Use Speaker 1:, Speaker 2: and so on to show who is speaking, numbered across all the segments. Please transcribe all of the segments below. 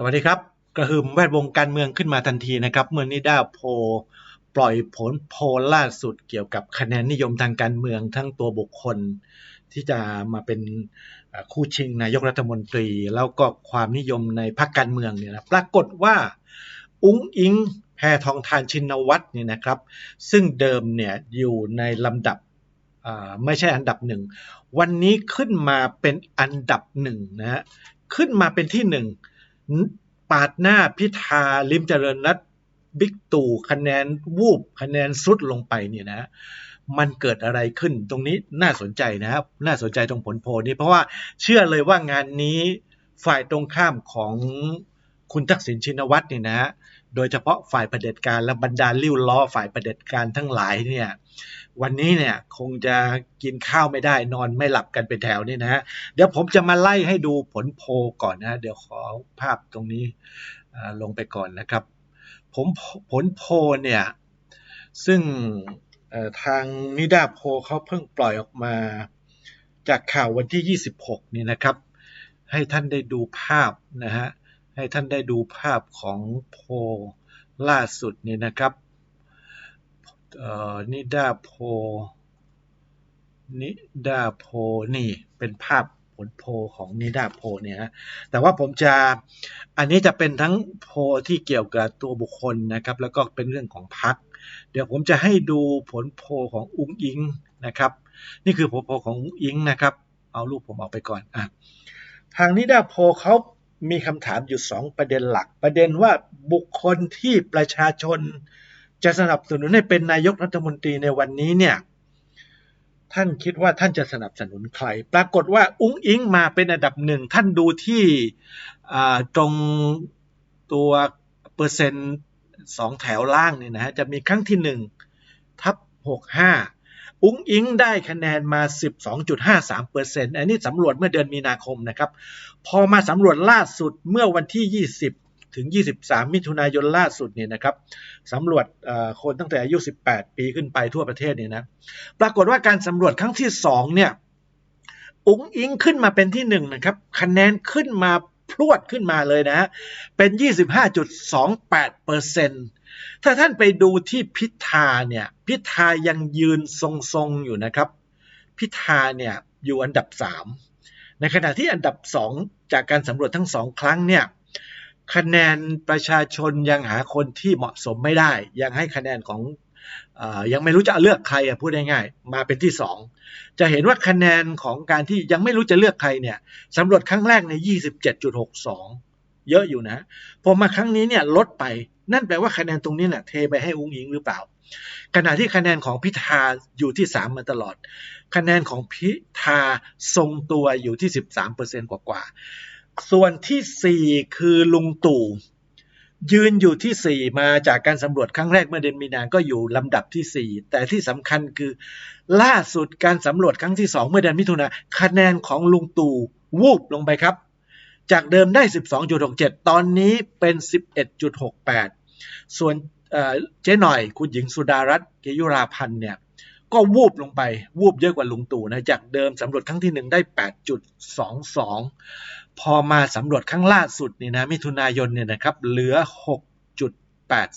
Speaker 1: สวัสดีครับ กระหึ่มแวดวงการเมืองขึ้นมาทันทีนะครับ เมื่อนิด้าโพลปล่อยผลโพลล่าสุดเกี่ยวกับคะแนนนิยมทางการเมืองทั้งตัวบุคคล ที่จะมาเป็นคู่ชิงนายกรัฐมนตรี แล้วก็ความนิยมในพรรคการเมืองเนี่ยนะปรากฏว่าอุ้งอิงแพทองทานชินวัตรเนี่ยนะครับ ซึ่งเดิมเนี่ยอยู่ในลำดับไม่ใช่อันดับหนึ่งวันนี้ขึ้นมาเป็นอันดับหนึ่งนะฮะขึ้นมาเป็นที่หนึ่ง ปาดหน้าพิธาลิมเจริญรัตบิ๊กตู่คะแนนวูบคะแนนสุดลงไปเนี่ยนะมันเกิดอะไรขึ้นตรงนี้น่าสนใจนะครับ น่าสนใจตรงผลโพลนี้ เพราะว่าเชื่อเลยว่างานนี้ฝ่ายตรงข้ามของ คุณทักษิณชินวัตรเนี่ยนะฮะโดยเฉพาะฝ่ายประเด็จการและบรรดาลิ้วล้อฝ่ายประเด็จการทั้งหลายเนี่ยวันนี้เนี่ยคงจะกินข้าวไม่ได้นอนไม่หลับกันเป็นแถวนี่นะฮะเดี๋ยวผมจะมาไล่ให้ดูผลโพก่อนนะ เดี๋ยวขอภาพตรงนี้ลงไปก่อนนะครับ ผมผลโพเนี่ยซึ่งทางนิดาโพเขาเพิ่งปล่อยออกมาจากข่าววันที่ 26 นี่นะครับ ให้ท่านได้ดูภาพนะฮะ ให้ท่านได้ดูภาพของโพล่าสุดนี่นะครับนิดาโพนิดาโพนี่เป็นภาพผลโพของนิดาโพเนี่ยฮะแต่ว่าผมจะอันนี้จะเป็นทั้งโพที่เกี่ยวกับตัวบุคคลนะครับ แล้วก็เป็นเรื่องของพรรคเดี๋ยวผมจะให้ดูผลโพของอุ้งอิงนะครับ นี่คือผลโพของอุ้งอิงนะครับ เอารูปผมออกไปก่อนอะทางนิดาโพเขา มีคำถามอยู่2ประเด็นหลัก ประเด็นว่าบุคคลที่ประชาชน จะสนับสนุนให้เป็นนายกรัฐมนตรีในวันนี้เนี่ยท่านคิดว่าท่านจะสนับสนุนใคร ปรากฏว่าอุ้งอิงมาเป็นอันดับหนึ่ง ท่านดูที่ตรงตัวเปอร์เซ็นต์สองแถวล่างเนี่ยนะฮะจะมีครั้งที่หนึ่งทับหกห้า อุ้งอิงได้คะแนนมา 12.53เปอร์เซ็นต์อันนี้สำรวจเมื่อเดือนมีนาคมนะครับ พอมาสำรวจล่าสุดเมื่อวันที่ 20 ถึง 23 มิถุนายนล่าสุดเนี่ยนะครับสำรวจคนตั้งแต่อายุ 18 ปีขึ้นไปทั่วประเทศเนี่ยนะ ปรากฏว่าการสำรวจครั้งที่สองเนี่ย อุ้งอิงขึ้นมาเป็นที่หนึ่งนะครับ คะแนนขึ้นมาพรวดขึ้นมาเลยนะฮะ เป็น 25.28เปอร์เซ็นต์ ถ้าท่านไปดูที่พิธาเนี่ย พิธายังยืนทรงๆอยู่นะครับ พิธาเนี่ยอยู่อันดับ 3 ในขณะที่อันดับ 2 จากการสำรวจทั้งสองครั้งเนี่ยคะแนนประชาชนยังหาคนที่เหมาะสมไม่ได้ ยังให้คะแนนของอยังไม่รู้จะเลือกใครพูดง่ายๆมาเป็นที่สองจะเห็นว่าคะแนนของการที่ยังไม่รู้จะเลือกใครเนี่ยสำรวจครั้งแรกใน 27.62 เยอะอยู่นะ พอมาครั้งนี้เนี่ยลดไป นั่นแปลว่าคะแนนตรงนี้เนี่ยเทไปให้อุ้งอิงหรือเปล่า ขณะที่คะแนนของพิธาอยู่ที่ 3 มาตลอด คะแนนของพิธาทรงตัวอยู่ที่ 13%กว่าๆส่วนทีสี่ 4 คือลุงตู่ยืนอยู่ที่ 4 มาจากการสำรวจครั้งแรกเมื่อเดือนมีนาก็อยู่ลำดับที่ 4 แต่ที่สำคัญคือ ล่าสุดการสำรวจครั้งที่ 2 เมื่อเดือนมิถุนาคะแนนของลุงตู่วูบลงไปครับ จากเดิมได้ 12.67 ตอนนี้เป็น 11.68 ส่วนเจ๊หน่อยคุณหญิงสุดารัตน์เกยุราพันธ์เนี่ยก็วูบลงไป วูบเยอะกว่าลุงตู่นะจากเดิมสำรวจครั้งที่หนึ่งได้ 8.22 พอมาสำรวจครั้งล่าสุดนี่นะมิถุนายนเนี่ยนะครับเหลือ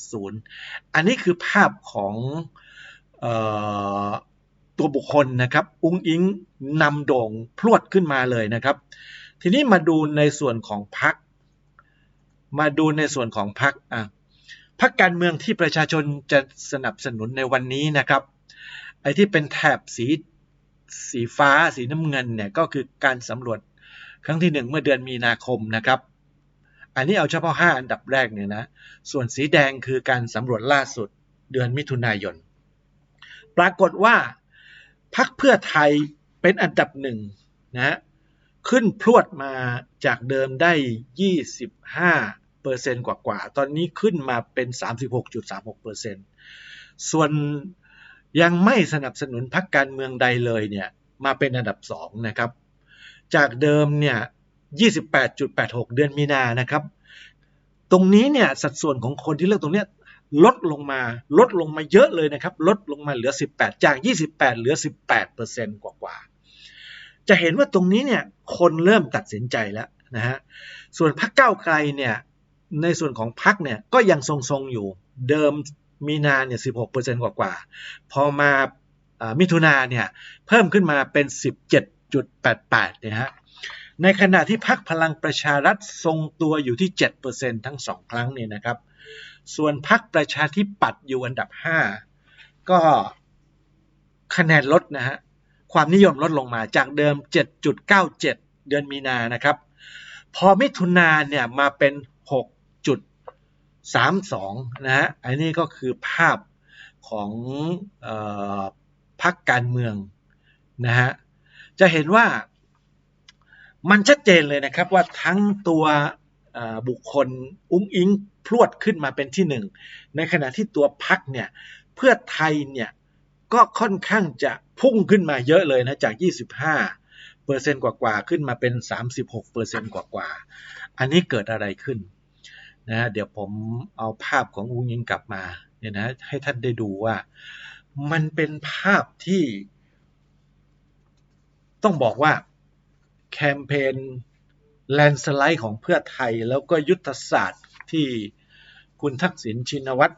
Speaker 1: 6.80 อันนี้คือภาพของออตัวบุคคลนะครับ อุ้งอิงนำโด่งพรวดขึ้นมาเลยนะครับ ทีนี้มาดูในส่วนของพัก มาดูในส่วนของพักอะพักการเมืองที่ประชาชนจะสนับสนุนในวันนี้นะครับ ไอ้ที่เป็นแถบสีสีฟ้าสีน้ำเงินเนี่ยก็คือการสำรวจครั้งที่หนึ่งเมื่อเดือนมีนาคมนะครับ อันนี้เอาเฉพาะ 5 อันดับแรกเนี่ยนะ ส่วนสีแดงคือการสำรวจล่าสุดเดือนมิถุนายน ปรากฏว่าพักเพื่อไทยเป็นอันดับหนึ่งนะฮะ ขึ้นพรวดมาจากเดิมได้ 25เปอร์เซ็นต์กว่าๆ ตอนนี้ขึ้นมาเป็น 36.36เปอร์เซ็นต์ส่วนยังไม่สนับสนุนพักการเมืองใดเลยเนี่ยมาเป็นอันดับสองนะครับ จากเดิมเนี่ย 28.86 เดือนมีนานะครับ ตรงนี้เนี่ยสัดส่วนของคนที่เลือกตรงเนี้ยลดลงมาลดลงมาเยอะเลยนะครับ ลดลงมาเหลือ 18 จาก 28 เหลือ 18เปอร์เซ็นต์กว่าๆ จะเห็นว่าตรงนี้เนี่ยคนเริ่มตัดสินใจแล้วนะฮะส่วนพรรคก้าไกลเนี่ยในส่วนของพักเนี่ยก็ยังทรงๆอยู่เดิมมีนาเนี่ย16%กว่าๆพอมาอ่ามิถุนาเนี่ยเพิ่มขึ้นมาเป็น 17.88เนี่ยฮะในขณะที่พักพลังประชารัฐทรงตัวอยู่ที่ 7%ทั้งสองครั้งเนี่ยนะครับ ส่วนพักประชาธิปัตย์อยู่อันดับ 5 ก็คะแนนลดนะฮะ ความนิยมลดลงมาจากเดิม 7.97 เดือนมีนานะครับ พอมิถุนาเนี่ยมาเป็น 6.32 นะฮะ อันนี้ก็คือภาพของออพักการเมืองนะฮะ จะเห็นว่ามันชัดเจนเลยนะครับว่าทั้งตัวบุคคลอุ้งอิงพรวดขึ้นมาเป็นที่หนึ่ง ในขณะที่ตัวพักเนี่ยเพื่อไทยเนี่ย ก็ค่อนข้างจะพุ่งขึ้นมาเยอะเลยนะจาก 25เปอร์เซ็นต์กว่าๆขึ้นมาเป็น 36เปอร์เซ็นต์กว่าๆอันนี้เกิดอะไรขึ้นนะฮะเดี๋ยวผมเอาภาพของอุ้งยิงกลับมาเนี่ยนะให้ท่านได้ดูว่ามันเป็นภาพที่ต้องบอกว่าแคมเปญแลนสไลด์ของเพื่อไทยแล้วก็ยุทธศาสตร์ที่คุณทักษิณชินวัตร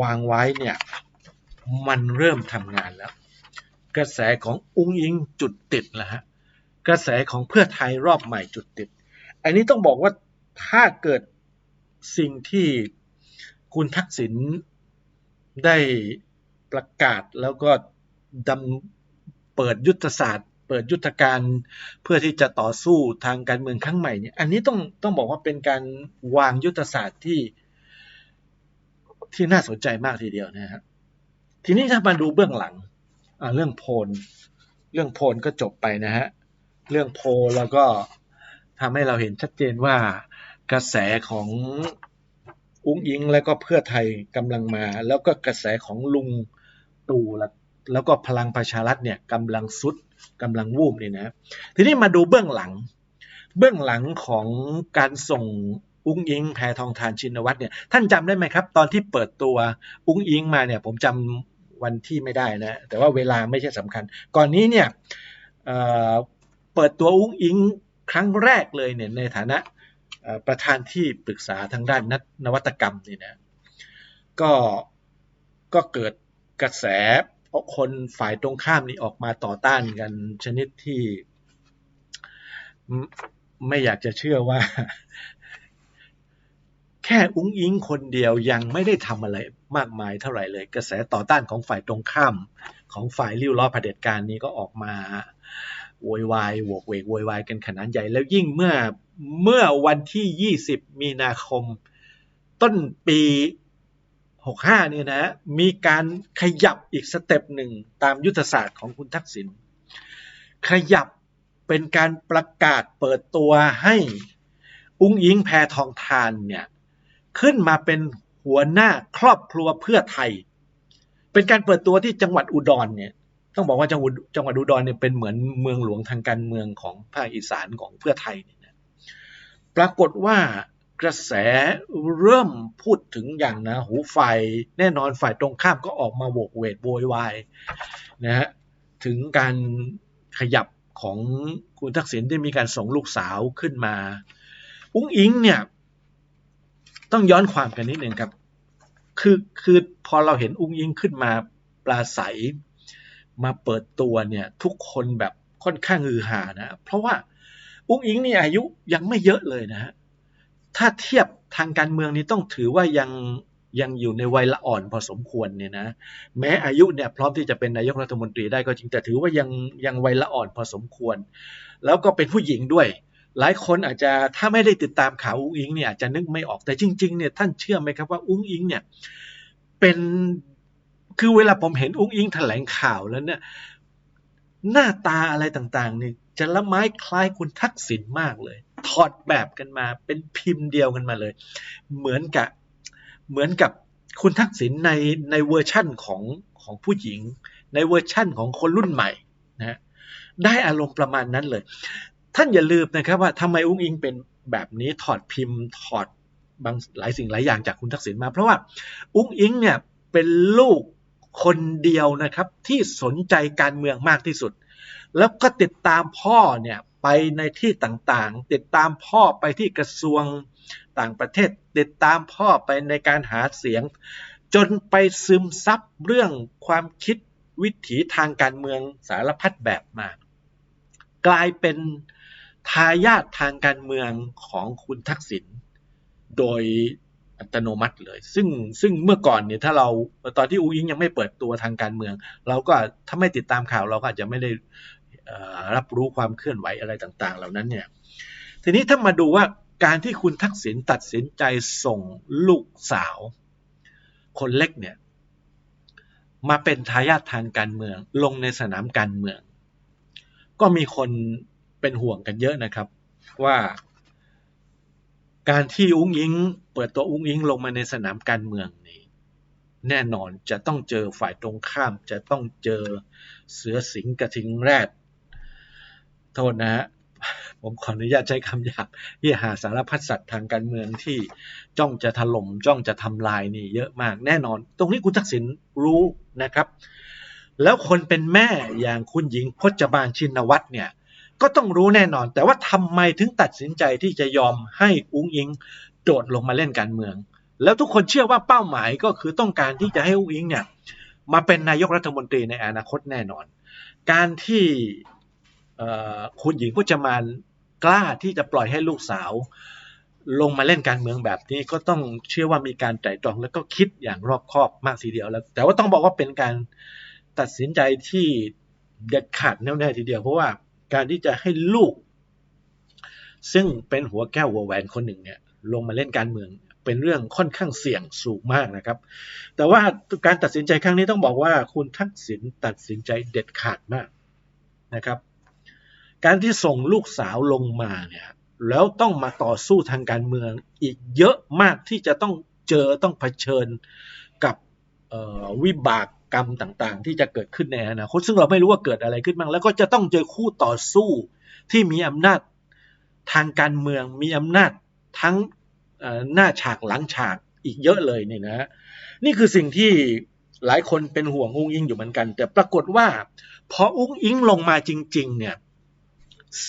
Speaker 1: วางไว้เนี่ย มันเริ่มทำงานแล้ว กระแสของอุ้งอิงจุดติดแล้วฮะกระแสของเพื่อไทยรอบใหม่จุดติด อันนี้ต้องบอกว่าถ้าเกิดสิ่งที่คุณทักษิณได้ประกาศแล้วก็ดำเปิดยุทธศาสตร์ เปิดยุทธการเพื่อที่จะต่อสู้ทางการเมืองครั้งใหม่เนี่ยอันนี้ต้องต้องบอกว่าเป็นการวางยุทธศาสตร์ที่ที่น่าสนใจมากทีเดียวนะครับ ทีนี้ถ้ามาดูเบื้องหลังเรื่องโพลเรื่องโพลก็จบไปนะฮะเรื่องโพลแล้วก็ทำให้เราเห็นชัดเจนว่ากระแสของอุ้งอิงแล้วก็เพื่อไทยกำลังมา แล้วก็กระแสของลุงตู่แล้วก็พลังประชารัฐเนี่ยกำลังสุดกำลังวูบนี่นะทีนี้มาดูเบื้องหลัง เบื้องหลังของการส่งอุ้งอิงแพทองทานชินวัตรเนี่ยท่านจำได้ไหมครับ ตอนที่เปิดตัวอุ้งอิงมาเนี่ยผมจำ วันที่ไม่ได้นะ แต่ว่าเวลาไม่ใช่สำคัญ ก่อนนี้เนี่ยเเปิดตัวอุ้งอิงครั้งแรกเลยเนี่ยในฐานะประธานที่ปรึกษาทางด้านนวัตกรรมนี่นะก็ก็เกิดกระแสคนฝ่ายตรงข้ามนี่ออกมาต่อต้านกันชนิดที่ ไม่อยากจะเชื่อว่า แค่อุ้งอิงคนเดียวยังไม่ได้ทำอะไรมากมายเท่าไหร่เลย กระแสต่อต้านของฝ่ายตรงข้าม ของฝ่ายริ้วล้อเผด็จการนี้ก็ออกมาโวยวายโวกเวกโวยวายกันขนาดใหญ่ แล้วยิ่งเมื่อเมื่อวันที่ 20 มีนาคม ต้นปี 65 เนี่ยนะ มีการขยับอีกสเต็ปหนึ่งตามยุทธศาสตร์ของคุณทักษิณขยับเป็นการประกาศเปิดตัวให้อุ้งยิงแพทองทานเนี่ย ขึ้นมาเป็นหัวหน้าครอบครัวเพื่อไทย เป็นการเปิดตัวที่จังหวัดอุดรเนี่ยต้องบอกว่าจังหวัดจังหวัดอุดรเนี่ยเป็นเหมือนเมืองหลวงทางการเมืองของภาคอีสานของเพื่อไทยเนี่ยนะปรากฏว่ากระแสเริ่มพูดถึงอย่างนะหูฝ่ายแน่นอนฝ่ายตรงข้ามก็ออกมาโวกเวทโวยวายนะฮะถึงการขยับของคุณทักษิณที่มีการส่งลูกสาวขึ้นมา อุ้งอิงเนี่ย ต้องย้อนความกันนิดหนึ่งครับ คือคือพอเราเห็นอุ้งอิงขึ้นมาปลาใสมาเปิดตัวเนี่ยทุกคนแบบค่อนข้างฮือฮานะ เพราะว่าอุ้งอิงนี่อายุยังไม่เยอะเลยนะฮะถ้าเทียบทางการเมืองนี้ต้องถือว่ายังยังอยู่ในวัยละอ่อนพอสมควรเนี่ยนะ แม้อายุเนี่ยพร้อมที่จะเป็นนายกรัฐมนตรีได้ก็จริงแต่ถือว่ายังยังวัยละอ่อนพอสมควร แล้วก็เป็นผู้หญิงด้วย หลายคนอาจจะถ้าไม่ได้ติดตามข่าวอุ้งอิงเนี่ยอาจจะนึกไม่ออกแต่จริงๆเนี่ยท่านเชื่อไหมครับว่าอุ้งอิงเนี่ยเป็นคือเวลาผมเห็นอุ้งอิงแถลงข่าวแล้วเนี่ยหน้าตาอะไรต่างๆเนี่ยจะละไม้คล้ายคุณทักษิณมากเลย ถอดแบบกันมาเป็นพิมพ์เดียวกันมาเลย เหมือนกับเหมือนกับคุณทักษิณในในเวอร์ชั่นของของผู้หญิง ในเวอร์ชั่นของคนรุ่นใหม่นะได้อารมณ์ประมาณนั้นเลย ท่านอย่าลืมนะครับว่าทำไมอุ้งอิงเป็นแบบนี้ถอดพิมพ์ถอดบางหลายสิ่งหลายอย่างจากคุณทักษิณมา เพราะว่าอุ้งอิงเนี่ยเป็นลูกคนเดียวนะครับที่สนใจการเมืองมากที่สุด แล้วก็ติดตามพ่อเนี่ยไปในที่ต่างๆ ติดตามพ่อไปที่กระทรวงต่างประเทศ ติดตามพ่อไปในการหาเสียง จนไปซึมซับเรื่องความคิดวิถีทางการเมืองสารพัดแบบมา กลายเป็น ทายาททางการเมืองของคุณทักษิณโดยอัตโนมัติเลย ซึ่งซึ่งเมื่อก่อนเนี่ยถ้าเราตอนที่อุ้งอิงยังไม่เปิดตัวทางการเมือง เราก็ถ้าไม่ติดตามข่าวเราก็อาจจะไม่ได้รับรู้ความเคลื่อนไหวอะไรต่างๆ เหล่านั้นเนี่ยทีนี้ถ้ามาดูว่าการที่คุณทักษิณตัดสินใจส่งลูกสาว คนเล็กเนี่ยมาเป็นทายาททางการเมือง ลงในสนามการเมือง ก็มีคน เป็นห่วงกันเยอะนะครับ ว่าการที่อุ้งอิง เปิดตัวอุ้งอิงลงมาในสนามการเมืองนี่แน่นอนจะต้องเจอฝ่ายตรงข้าม จะต้องเจอเสือสิงกระทิงแรด โทษนะฮะผมขออนุญาตใช้คำหยาบที่หาสารพัดสัตว์ทางการเมืองที่จ้องจะถล่มจ้องจะทำลายนี่เยอะมากแน่นอน ตรงนี้คุณทักษิณรู้นะครับ แล้วคนเป็นแม่อย่างคุณหญิงพจบาลชินวัตรเนี่ย ก็ต้องรู้แน่นอน แต่ว่าทำไมถึงตัดสินใจที่จะยอมให้อุ้งอิง โดดลงมาเล่นการเมือง แล้วทุกคนเชื่อว่าเป้าหมายก็คือต้องการที่จะให้อุ้งอิงเนี่ยมาเป็นนายกรัฐมนตรีในอนาคตแน่นอน การที่คุณหญิงพจมานกล้าที่จะปล่อยให้ลูกสาว ลงมาเล่นการเมืองแบบนี้ก็ต้องเชื่อว่ามีการไตร่ตรองแล้วก็คิดอย่างรอบคอบมากทีเดียวแล้ว แต่ว่าต้องบอกว่าเป็นการตัดสินใจที่เด็ดขาดแน่วแน่ทีเดียวเพราะว่า การที่จะให้ลูก ซึ่งเป็นหัวแก้วหัวแหวนคนหนึ่งเนี่ยลงมาเล่นการเมืองเป็นเรื่องค่อนข้างเสี่ยงสูงมากนะครับ แต่ว่าการตัดสินใจครั้งนี้ต้องบอกว่าคุณทักษิณตัดสินใจเด็ดขาดมากนะครับ การที่ส่งลูกสาวลงมาเนี่ยแล้วต้องมาต่อสู้ทางการเมืองอีกเยอะมากที่จะต้องเจอต้องเผชิญกับวิบาก กรรมต่างๆ ที่จะเกิดขึ้นในอนาคตซึ่งเราไม่รู้ว่าเกิดอะไรขึ้นบ้างแล้วก็จะต้องเจอคู่ต่อสู้ที่มีอำนาจทางการเมืองมีอำนาจทั้งหน้าฉากหลังฉากอีกเยอะเลยนี่นะนี่คือสิ่งที่หลายคนเป็นห่วงอุ้งอิงอยู่เหมือนกัน แต่ปรากฏว่าพออุ้งอิงลงมาจริง ๆ เนี่ย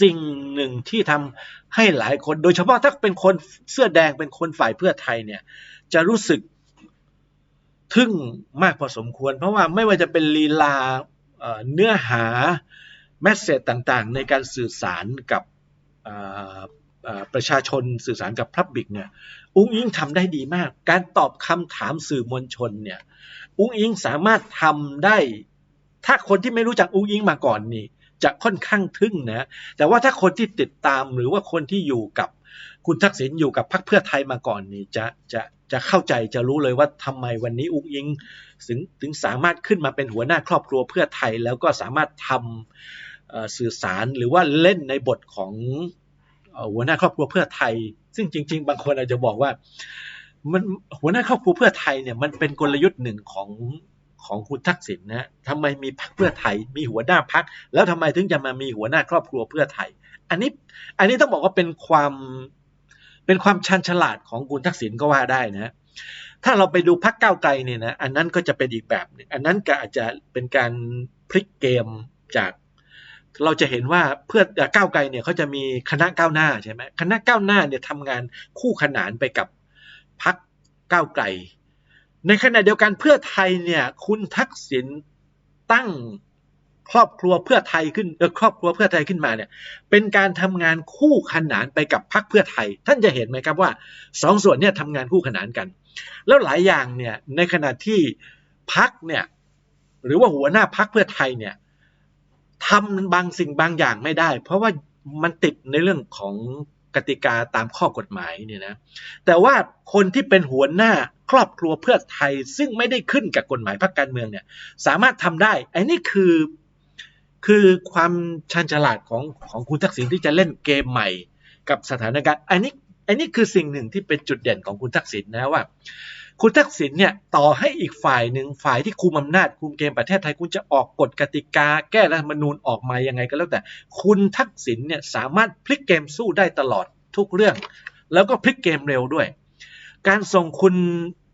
Speaker 1: สิ่งหนึ่งที่ทำให้หลายคน โดยเฉพาะถ้าเป็นคนเสื้อแดงเป็นคนฝ่ายเพื่อไทยเนี่ยจะรู้สึก ทึ่งมากพอสมควร เพราะว่าไม่ว่าจะเป็นลีลาเนื้อหาแมสเซจต่างๆ ในการสื่อสารกับประชาชนสื่อสารกับพับบิกเนี่ยอุ้งอิงทำได้ดีมาก การตอบคำถามสื่อมวลชนเนี่ยอุ้งอิงสามารถทำได้ ถ้าคนที่ไม่รู้จักอุ้งอิงมาก่อนนี่ จะค่อนข้างทึ่งนะแต่ว่าถ้าคนที่ติดตามหรือว่าคนที่อยู่กับคุณทักษิณอยู่กับพรรคเพื่อไทยมาก่อนนี่จะจะ จะเข้าใจจะรู้เลยว่าทำไมวันนี้อุ้งอิงถึงถึงสามารถขึ้นมาเป็นหัวหน้าครอบครัวเพื่อไทย แล้วก็สามารถทำสื่อสารหรือว่าเล่นในบทของหัวหน้าครอบครัวเพื่อไทย ซึ่งจริง ๆ บางคนอาจจะบอกว่ามันหัวหน้าครอบครัวเพื่อไทยเนี่ยมันเป็นกลยุทธ์หนึ่งของของคุณทักษิณนะทำไมมีพรรคเพื่อไทย มีหัวหน้าพรรคแล้วทำไมถึงจะมามีหัวหน้าครอบครัวเพื่อไทย อันนี้อันนี้ต้องบอกว่าเป็นความ เป็นความชันฉลาดของคุณทักษิณก็ว่าได้นะถ้าเราไปดูพักเก้าไกลเนี่ยนะอันนั้นก็จะเป็นอีกแบบนึงอันนั้นก็อาจจะเป็นการพลิกเกมจาก เราจะเห็นว่าเพื่อก้าวไกลเนี่ยเขาจะมีคณะก้าวหน้าใช่ไหมคณะก้าวหน้าเนี่ยทำงานคู่ขนานไปกับพักก้าวไกล ในขณะเดียวกันเพื่อไทยเนี่ย คุณทักษิณตั้ง ครอบครัวเพื่อไทยขึ้นครอบครัวเพื่อไทยขึ้นมาเนี่ยเป็นการทำงานคู่ขนานไปกับพรรคเพื่อไทย ท่านจะเห็นไหมครับว่าสองส่วนเนี่ยทำงานคู่ขนานกัน แล้วหลายอย่างเนี่ยในขณะที่พรรคเนี่ยหรือว่าหัวหน้าพรรคเพื่อไทยเนี่ยทำบางสิ่งบางอย่างไม่ได้ เพราะว่ามันติดในเรื่องของกติกาตามข้อกฎหมายเนี่ยนะแต่ว่าคนที่เป็นหัวหน้าครอบครัวเพื่อไทยซึ่งไม่ได้ขึ้นกับกฎหมายพรรคการเมืองเนี่ยสามารถทำได้ไอ้นี่คือ คือความชันฉลาดของของคุณทักษิณที่จะเล่นเกมใหม่ กับสถานการณ์อันนี้อันนี้คือสิ่งหนึ่งที่เป็นจุดเด่นของคุณทักษิณนะว่า คุณทักษิณเนี่ยต่อให้อีกฝ่ายหนึ่งฝ่ายที่คุมอำนาจคุมเกมประเทศไทย คุณจะออกกฎกติกา แก้รัฐธรรมนูญออกมายังไงก็แล้วแต่ คุณทักษิณเนี่ยสามารถพลิกเกมสู้ได้ตลอดทุกเรื่อง แล้วก็พลิกเกมเร็วด้วย การส่งคุณ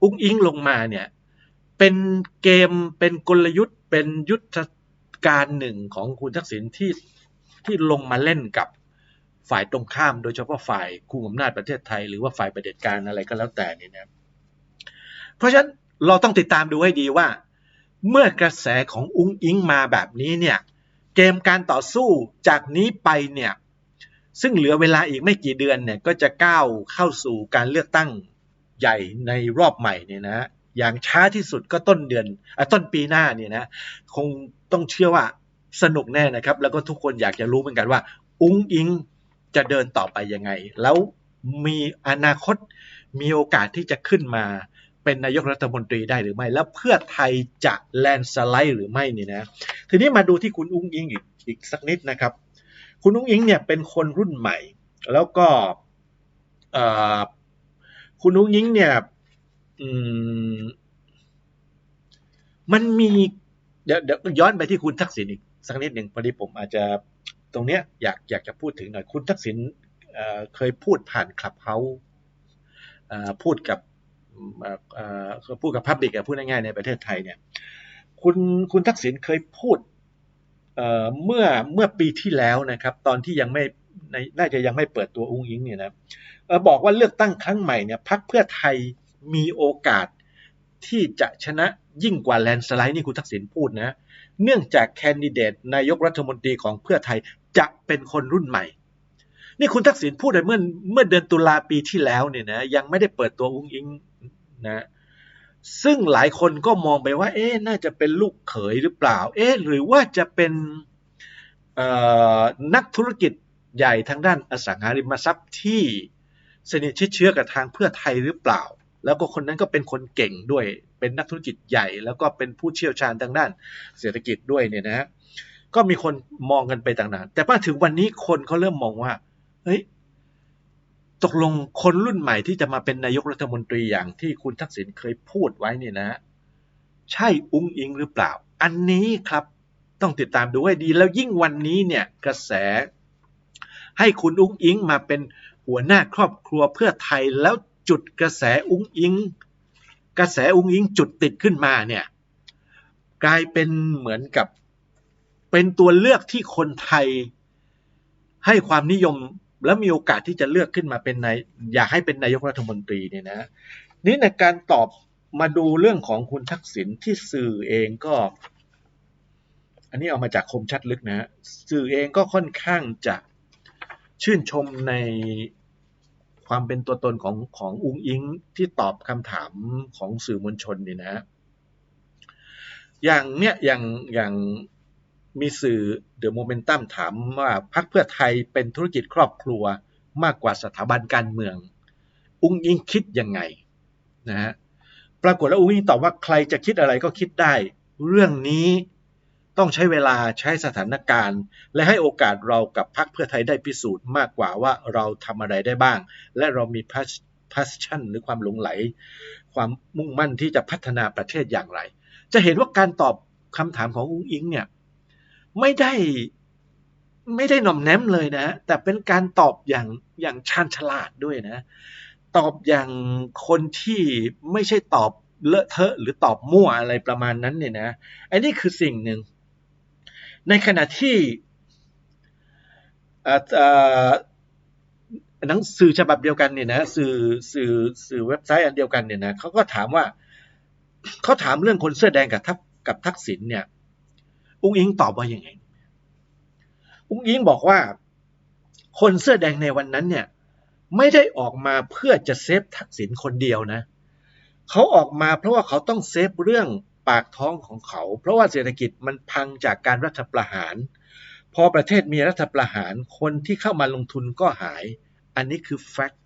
Speaker 1: อุ้งอิงลงมาเนี่ยเป็นเกมเป็นกลยุทธ์ เป็นยุทธ การหนึ่งของคุณทักษิณที่ที่ลงมาเล่นกับฝ่ายตรงข้าม โดยเฉพาะฝ่ายคุมอำนาจประเทศไทย หรือว่าฝ่ายประเด็จการอะไรก็แล้วแต่นี่นะเพราะฉะนั้นเราต้องติดตามดูให้ดีว่า เมื่อกระแสของอุ้งอิงมาแบบนี้เนี่ยเกมการต่อสู้จากนี้ไปเนี่ยซึ่งเหลือเวลาอีกไม่กี่เดือนเนี่ยก็จะก้าวเข้าสู่การเลือกตั้งใหญ่ในรอบใหม่เนี่ยนะอย่างช้าที่สุดก็ต้นเดือนอต้นปีหน้าเนี่ยนะคง ต้องเชื่อว่าสนุกแน่นะครับ แล้วก็ทุกคนอยากจะรู้เหมือนกันว่า อุ้งอิงจะเดินต่อไปยังไง แล้วมีอนาคตมีโอกาสที่จะขึ้นมาเป็นนายกรัฐมนตรีได้หรือไม่ แล้วเพื่อไทยจะแลนสไลด์หรือไม่นี่นะ ทีนี้มาดูที่คุณอุ้งอิงอีกอีกสักนิดนะครับ คุณอุ้งอิงเนี่ยเป็นคนรุ่นใหม่ แล้วก็คุณอุ้งอิงเนี่ยมันมี เดี๋ยวเดี๋ยวย้อนไปที่คุณทักษิณอีกสักนิดหนึ่งพอดีผมอาจจะตรงเนี้ยอยากอยากจะพูดถึงหน่อยคุณทักษิณเคยพูดผ่านคลับเฮาส์พูดกับพูดกับพับบิกพูดง่ายๆในประเทศไทยเนี่ยคุณคุณทักษิณเคยพูดเมื่อเมื่อปีที่แล้วนะครับ ตอนที่ยังไม่น่าจะยังไม่เปิดตัวอุ้งอิงเนี่ยนะบอกว่าเลือกตั้งครั้งใหม่เนี่ยพักเพื่อไทยมีโอกาส ที่จะชนะยิ่งกว่าแลนสไลด์นี่คุณทักษิณพูดนะ เนื่องจากแคนดิเดตนายกรัฐมนตรีของเพื่อไทยจะเป็นคนรุ่นใหม่ นี่คุณทักษิณพูดเมื่อเมื่อเดือนตุลาปีที่แล้วเนี่ยนะยังไม่ได้เปิดตัวอุ้งอิงนะซึ่งหลายคนก็มองไปว่า เอ๊ะน่าจะเป็นลูกเขยหรือเปล่า เอ๊ะหรือว่าจะเป็นนักธุรกิจใหญ่ทางด้านอสังหาริมทรัพย์ที่สนิทชิดเชื้อกับทางเพื่อไทยหรือเปล่า แล้วก็คนนั้นก็เป็นคนเก่งด้วย เป็นนักธุรกิจใหญ่ แล้วก็เป็นผู้เชี่ยวชาญทางด้านเศรษฐกิจด้วยเนี่ยนะก็มีคนมองกันไปต่างๆ แต่มาถึงวันนี้คนเขาเริ่มมองว่าเฮ้ยตกลงคนรุ่นใหม่ที่จะมาเป็นนายกรัฐมนตรีอย่างที่คุณทักษิณเคยพูดไว้เนี่ยนะ ใช่อุ้งอิงหรือเปล่า อันนี้ครับต้องติดตามดูให้ดีแล้วยิ่งวันนี้เนี่ยกระแส ให้คุณอุ้งอิงมาเป็นหัวหน้าครอบครัวเพื่อไทยแล้ว จุดกระแสอุ้งอิง กระแสอุ้งอิงจุดติดขึ้นมาเนี่ยกลายเป็นเหมือนกับเป็นตัวเลือกที่คนไทยให้ความนิยมและมีโอกาสที่จะเลือกขึ้นมาเป็นนายอยากให้เป็นนายกรัฐมนตรีเนี่ยนะนี่ในการตอบมาดูเรื่องของคุณทักษิณที่สื่อเองก็ อันนี้เอามาจากคมชัดลึกนะสื่อเองก็ค่อนข้างจะชื่นชมใน ความเป็นตัวตนของของอุงอิงที่ตอบคำถามของสื่อมวลชนนี่นะ อย่างเนี้ยอย่างอย่างมีสื่อเดอะโมเมนตัมถามว่าพรรคเพื่อไทยเป็นธุรกิจครอบครัวมากกว่าสถาบันการเมือง อุ้งอิงคิดยังไงนะฮะปรากฏแล้วอุ้งอิงตอบว่าใครจะคิดอะไรก็คิดได้ เรื่องนี้ ต้องใช้เวลาใช้สถานการณ์ และให้โอกาสเรากับพรรคเพื่อไทยได้พิสูจน์มากกว่าว่าเราทำอะไรได้บ้าง และเรามี passion หรือความหลงไหล ความมุ่งมั่นที่จะพัฒนาประเทศอย่างไร จะเห็นว่าการตอบคำถามของอุ้งอิงเนี่ยไม่ได้ไม่ได้หน่อมแนมเลยนะ แต่เป็นการตอบอย่างอย่างชาญฉลาดด้วยนะ ตอบอย่างคนที่ไม่ใช่ตอบเลอะเทอะหรือตอบมั่วอะไรประมาณนั้นเนี่ยนะอันนี้คือสิ่งหนึ่ง ในขณะที่หนังสือฉบับเดียวกันเนี่ยนะสื่อสื่อสื่อเว็บไซต์อันเดียวกันเนี่ยนะเขาก็ถามว่าเขาถามเรื่องคนเสื้อแดงกับทักกับทักษิณเนี่ย อุ้งอิงตอบว่ายังไงอุ้งอิงบอกว่า คนเสื้อแดงในวันนั้นเนี่ย ไม่ได้ออกมาเพื่อจะเซฟทักษิณคนเดียวนะเขาออกมาเพราะว่าเขาต้องเซฟเรื่อง ปากท้องของเขา เพราะว่าเศรษฐกิจมันพังจากการรัฐประหาร พอประเทศมีรัฐประหารคนที่เข้ามาลงทุนก็หาย อันนี้คือแฟกต์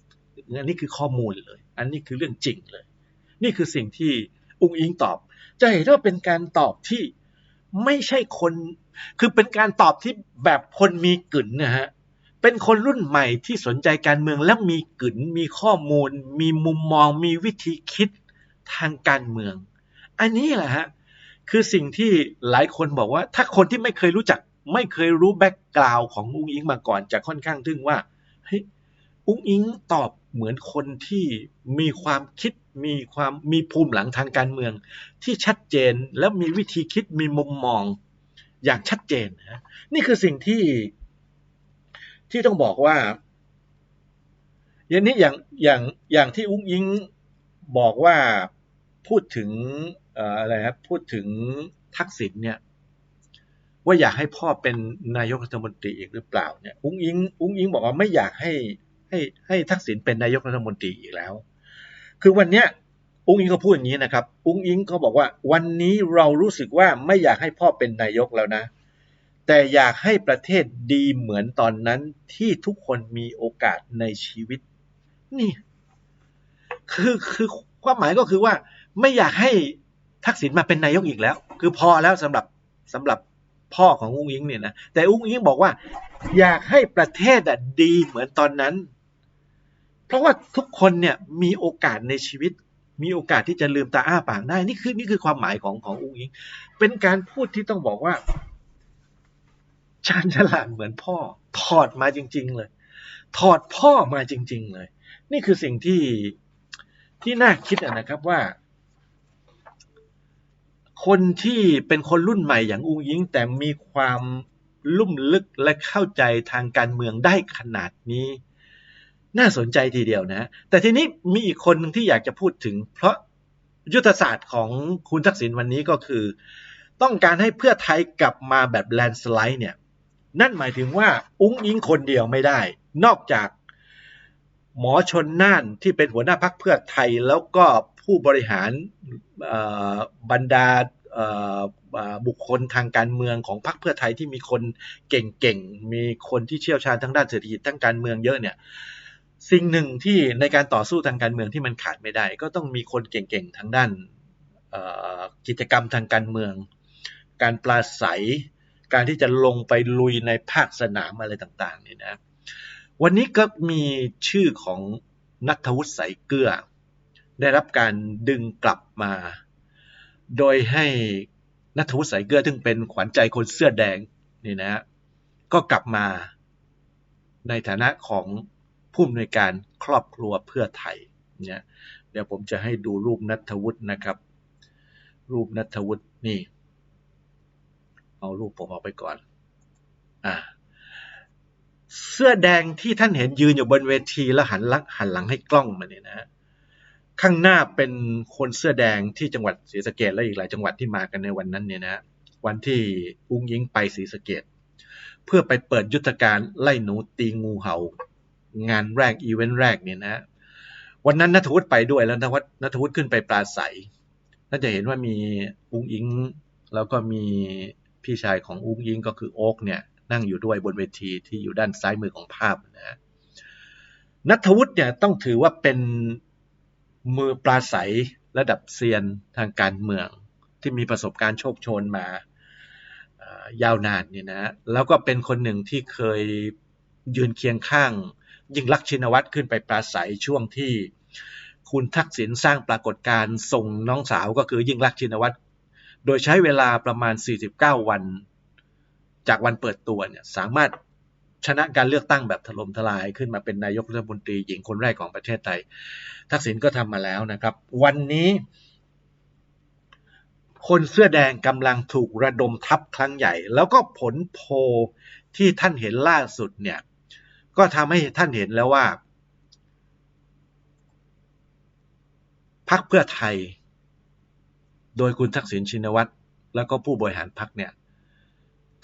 Speaker 1: อันนี้คือข้อมูลเลย อันนี้คือเรื่องจริงเลย นี่คือสิ่งที่อุ้งอิงตอบ จะเห็นว่าเป็นการตอบที่ไม่ใช่คน คือเป็นการตอบที่แบบคนมีกึ๋นนะฮะเป็นคนรุ่นใหม่ที่สนใจการเมืองและมีกึ๋นมีข้อมูล มีมุมมอง มีวิธีคิดทางการเมือง อันนี้แหละฮะคือสิ่งที่หลายคนบอกว่า ถ้าคนที่ไม่เคยรู้จัก ไม่เคยรู้แบ็กกราวของอุ้งอิงมาก่อนจะค่อนข้างทึ่งว่าเฮ้ยอุ้งอิงตอบเหมือนคนที่มีความคิดมีความมีภูมิหลังทางการเมือง ที่ชัดเจนแล้วมีวิธีคิดมีมุมมองอย่างชัดเจนนะนี่คือสิ่งที่ที่ต้องบอกว่า อย่างนี้อย่างอย่างอย่างที่อุ้งอิงบอกว่าพูดถึง อะไรครับพูดถึงทักษิณเนี่ยว่าอยากให้พ่อเป็นนายกรัฐมนตรีอีกหรือเปล่าเนี่ยอุ้งอิงอุ้งอิงบอกว่าไม่อยากให้ให้ให้ทักษิณเป็นนายกรัฐมนตรีอีกแล้ว คือวันเนี้ยอุ้งอิงก็พูดอย่างนี้นะครับ อุ้งอิงเขาบอกว่า วันนี้เรารู้สึกว่าไม่อยากให้พ่อเป็นนายกแล้วนะ แต่อยากให้ประเทศดีเหมือนตอนนั้นที่ทุกคนมีโอกาสในชีวิต นี่ คือคือความหมายก็คือว่า ไม่อยากให้ ทักษิณมาเป็นนายกอีกแล้ว คือพอแล้วสำหรับสำหรับพ่อของอุ้งอิงเนี่ยนะแต่อุ้งอิงบอกว่า อยากให้ประเทศอะดีเหมือนตอนนั้น เพราะว่าทุกคนเนี่ยมีโอกาสในชีวิต มีโอกาสที่จะลืมตาอ้าปากได้นี่คือนี่คือความหมายของของอุ้งอิง เป็นการพูดที่ต้องบอกว่าชาญฉลาดเหมือนพ่อ ถอดมาจริง ๆ เลย ถอดพ่อมาจริง ๆ เลย นี่คือสิ่งที่ที่น่าคิดนะครับว่า คนที่เป็นคนรุ่นใหม่อย่างอุ้งยิงแต่มีความลุ่มลึกและเข้าใจทางการเมืองได้ขนาดนี้ น่าสนใจทีเดียวนะ แต่ทีนี้มีอีกคนหนึ่งที่อยากจะพูดถึง เพราะยุทธศาสตร์ของคุณทักษิณวันนี้ก็คือ ต้องการให้เพื่อไทยกลับมาแบบแลนสไลด์เนี่ย นั่นหมายถึงว่าอุ้งอิงคนเดียวไม่ได้ นอกจากหมอชนน่านที่เป็นหัวหน้าพักเพื่อไทยแล้วก็ ผู้บริหารบรรดาบุคคลทางการเมืองของพรรคเพื่อไทยที่มีคนเก่งๆ มีคนที่เชี่ยวชาญทั้งด้านเศรษฐกิจทั้งการเมืองเยอะเนี่ย สิ่งหนึ่งที่ในการต่อสู้ทางการเมืองที่มันขาดไม่ได้ ก็ต้องมีคนเก่งๆ ทางด้านกิจกรรมทางการเมือง การปราศัย การที่จะลงไปลุยในภาคสนามอะไรต่างๆนี่นะ วันนี้ก็มีชื่อของนัทวุฒิสายเกลือ ได้รับการดึงกลับมา โดยให้นัทวุฒิสายเกลือซึ่งเป็นขวัญใจคนเสื้อแดงนี่นะก็กลับมาในฐานะของผู้อำนวยการครอบครัวเพื่อไทยเนี่ยเดี๋ยวผมจะให้ดูรูปนัทวุฒินะครับ รูปนัทวุฒินี่ เอารูปผมออกไปก่อนอ่าเสื้อแดงที่ท่านเห็นยืนอยู่บนเวทีแล้วหันหลังหันหลังให้กล้องมาเนี่ยนะ ข้างหน้าเป็นคนเสื้อแดงที่จังหวัดศรีสะเกดและอีกหลายจังหวัดที่มากันในวันนั้นเนี่ยนะวันที่อุ้งยิงไปศรีสะเกดเพื่อไปเปิดยุทธการไล่หนูตีงูเห่างานแรกอีเวนต์แรกเนี่ยนะวันนั้นนัทวุฒิไปด้วยแล้วนัทวุฒิขึ้นไปปราศัยน่าจะเห็นว่ามีอุ้งอิง แล้วก็มีพี่ชายของอุ้งอิงก็คือโอ๊กเนี่ยนั่งอยู่ด้วยบนเวทีที่อยู่ด้านซ้ายมือของภาพนะนัทวุฒิเนี่ยต้องถือว่าเป็น มือปราศัยระดับเซียนทางการเมือง ที่มีประสบการณ์โชคโชนมายาวนานเนี่ยนะแล้วก็เป็นคนหนึ่งที่เคยยืนเคียงข้าง ยิ่งลักษณ์ชินวัตรขึ้นไปปราศัยช่วงที่คุณทักษิณสร้างปรากฏการณ์ส่งน้องสาวก็คือยิ่งลักษณ์ชินวัตรโดยใช้เวลาประมาณ 49 วัน จากวันเปิดตัวเนี่ยสามารถ ชนะการเลือกตั้งแบบถล่มทลายขึ้นมาเป็นนายกรัฐมนตรีหญิงคนแรกของประเทศไทย ทักษิณก็ทำมาแล้วนะครับ วันนี้คนเสื้อแดงกำลังถูกระดมทับครั้งใหญ่ แล้วก็ผลโพที่ท่านเห็นล่าสุดเนี่ย ก็ทำให้ท่านเห็นแล้วว่าพรรคเพื่อไทย โดยคุณทักษิณชินวัตรแล้วก็ผู้บริหารพรรคเนี่ย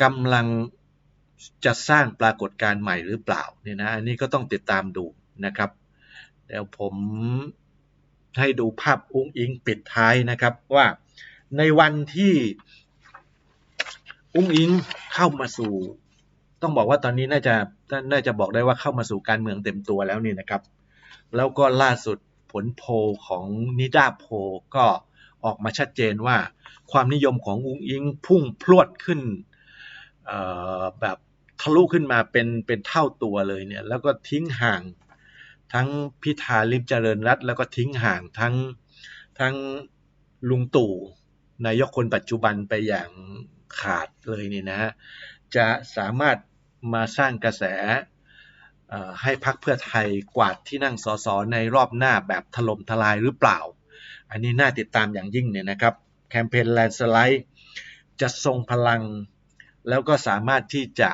Speaker 1: กำลัง จะสร้างปรากฏการณ์ใหม่หรือเปล่าเนี่ยนะอันนี้ก็ต้องติดตามดูนะครับเดี๋ยวผมให้ดูภาพอุ้งอิงปิดท้ายนะครับว่าในวันที่อุ้งอิงเข้ามาสู่ ต้องบอกว่าตอนนี้น่าจะน่าจะบอกได้ว่าเข้ามาสู่การเมืองเต็มตัวแล้วนี่นะครับ แล้วก็ล่าสุดผลโพของนิดาโพก็ออกมาชัดเจนว่าความนิยมของอุ้งอิงพุ่งพรวดขึ้นแบบ ทะลุขึ้นมาเป็นเป็นเท่าตัวเลยเนี่ยแล้วก็ทิ้งห่าง ทั้งพิธาลิมเจริญรัตแล้วก็ทิ้งห่างทั้งทั้งลุงตู่นายกคนปัจจุบันไปอย่างขาดเลยนี่นะฮะจะสามารถมาสร้างกระแสให้พักเพื่อไทยกวาดที่นั่งสสในรอบหน้าแบบถล่มทลายหรือเปล่า อันนี้น่าติดตามอย่างยิ่งเนี่ยนะครับแคมเปญแลนสไลด์จะทรงพลัง แล้วก็สามารถที่จะ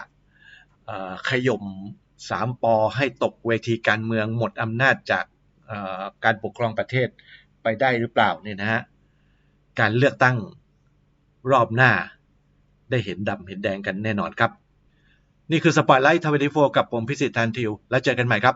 Speaker 1: ขย่มสามปอให้ตกเวทีการเมืองหมดอำนาจจากการปกครองประเทศไปได้หรือเปล่าเนี่ยนะฮะการเลือกตั้งรอบหน้าได้เห็นดำเห็นแดงกันแน่นอนครับ นี่คือสปอตไลท์ทเวนตี้โฟกับผมพิสิทธิ์ทันทิว แล้วเจอกันใหม่ครับ